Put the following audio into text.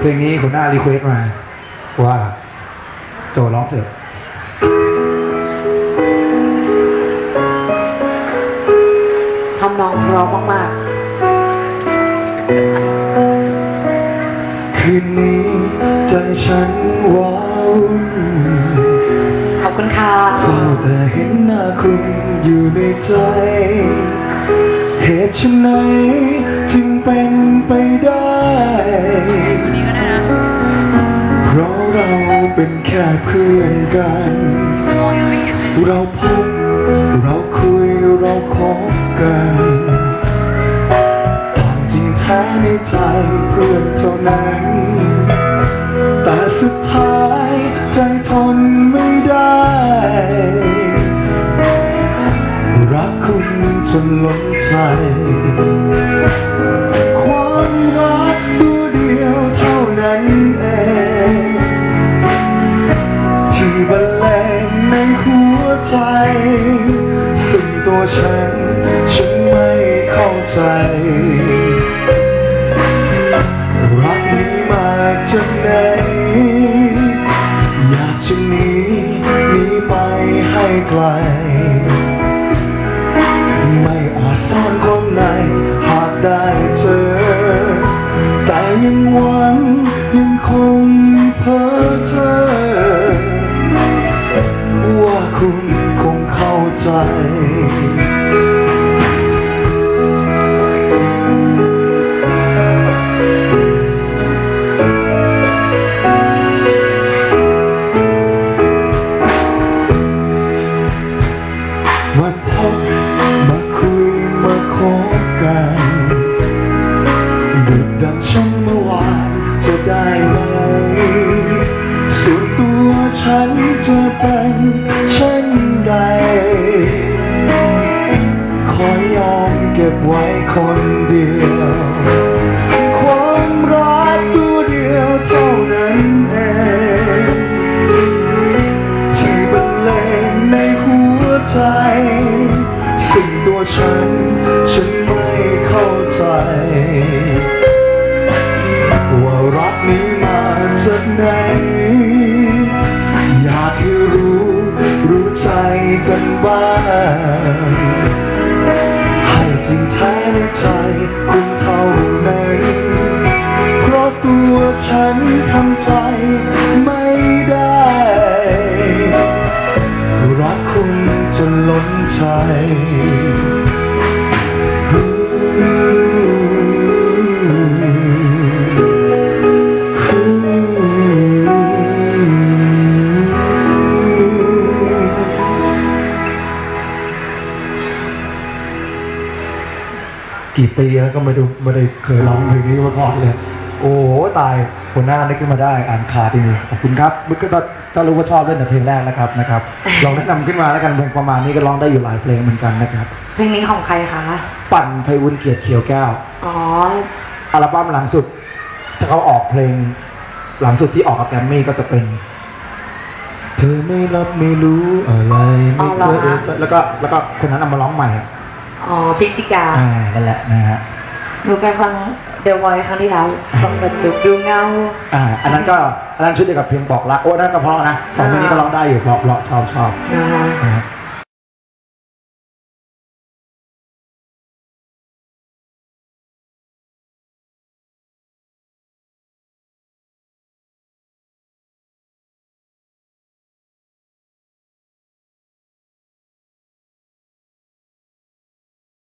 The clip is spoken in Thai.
เพลงนี้คุณหน้ารีเควสมา ว่าโจร้องเสร็จทำนองเพร้อมมากคืนนี้ใจฉันว้าวุ่นๆขอบคุณค่ะเฝ้าแต่เห็นหน้าคุณอยู่ในใจ เหตุไฉนจึงเป็นไปได้เพราะ เป็นแค่เพื่อนกัน เราพบ เราคุย เราคบกันตามจริงแท้ในใจเพื่อนเท่านั้น แต่สุดท้ายใจทนไม่ได้ รักคุณจนล้นใจ ฉัน ฉันไม่เข้าใจ รักนี้มาจากไหน อยากจะหนีหนีไปให้ไกล ไม่อาจซ่อนความในหากได้เจอ แต่ยังหวังยังคงเพ้อเจอ เป็นเช่นใด ขอยอมเก็บไว้คนเดียว ความรักตัวเดียวเท่านั้นเองที่บรรเลงในหัวใจ สิ่งตัวฉันฉัน กันบ้างให้จริงแท้ในใจคุณเท่านั้นเพราะตัวฉันทำใจไม่ได้รักคุณจนล้นใจ กี่ปีแล้วก็ไม่ดูไม่ได้เคยร้องเพลงนี้มาก่อนเลย โอ้โหตายคนหน้านึกขึ้นมาได้อ่านขาดจริงๆขอบคุณครับเมื่อกี้ก็ถ้ารู้ว่าชอบเล่นแต่เพลงแรกนะครับนะครับลองแนะนำขึ้นมาแล้วกันเพลงประมาณนี้ก็ร้องได้อยู่หลายเพลงเหมือนกันนะครับ เพลงนี้ของใครคะปั่นไพวุฒิเกียรติเขียวแก้วอ๋ออัลบั้มหลังสุดถ้าเขาออกเพลง หลังสุดที่ออกกับแกรมมี่ก็จะเป็น เธอไม่รับไม่รู้อะไรไม่เคยเอะใจแล้วก็แล้วก็คนนั้นเอามาร้องใหม่ อะอ๋อพิจิกาอ่านั่นแหละนะฮะหนูเคยฟังเดอะวอยครั้งที่แล้วสมบัติจุกดูเงาอ่าอันนั้นก็อันนั้นชุดเดียวกับเพลงบอกรักโอ้อันนั่นก็เพราะนะสองเพลงนี้ก็ร้องได้อยู่เพราะเพราะชอบชอบนะคะนะฮะ